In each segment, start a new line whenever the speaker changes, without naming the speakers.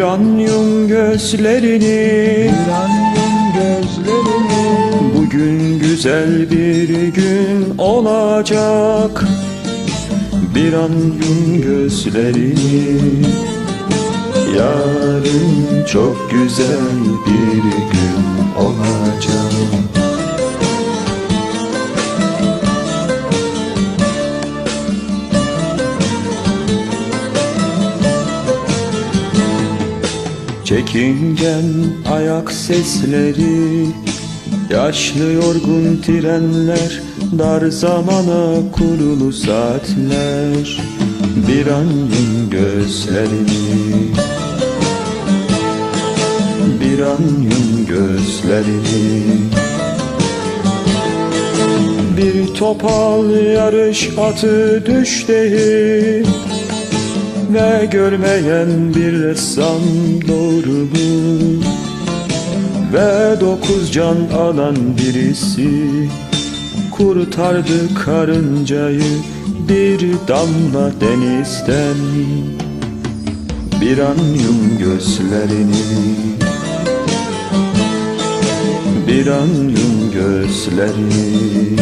an yum gözlerini.
Bir an yum gözlerini.
Bugün güzel bir gün olacak. Bir an yum gözlerini. Yarın çok güzel bir gün olacak Çekingen ayak sesleri Yaşlı yorgun trenler Dar zamana kurulu saatler Bir an yum gözlerini. Bir an yum gözlerini. Bir topal yarış atı düşteyim ve görmeyen bir ressam doğru mu? Ve dokuz can alan birisi Kurtardı karıncayı bir damla denizden Bir an yum gözlerini Bir an yum gözlerini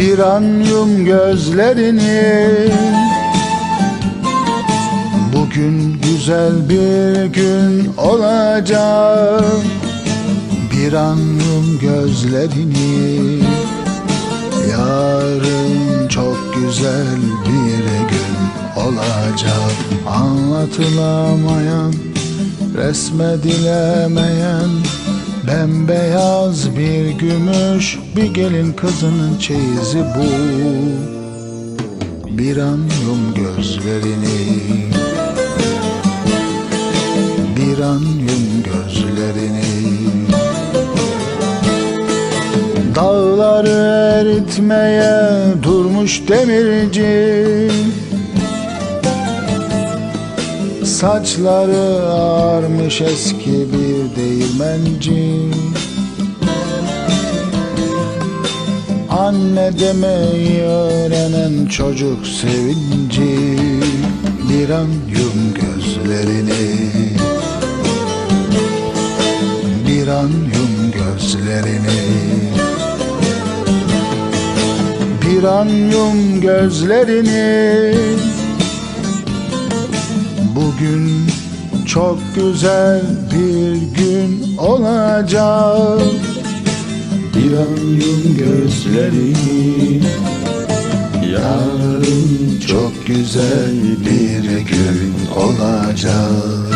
Bir an yum gözlerini. Bugün güzel bir gün olacak. Bir an yum gözlerini. Yarın çok güzel bir gün olacak. Anlatılamayan, resmedilemeyen Bembeyaz bir gümüş bir gelin kızının çeyizi bu. Bir an yum gözlerini. Bir an yum gözlerini. Dağları eritmeye durmuş demirci Saçları ağarmış eski bir değirmenci Anne demeyi öğrenen çocuk sevinci Bir an yum gözlerini. Bir an yum gözlerini. Bir an yum gözlerini Bugün çok güzel bir gün olacak.
Bir an yum gözlerini Yarın çok güzel bir gün olacak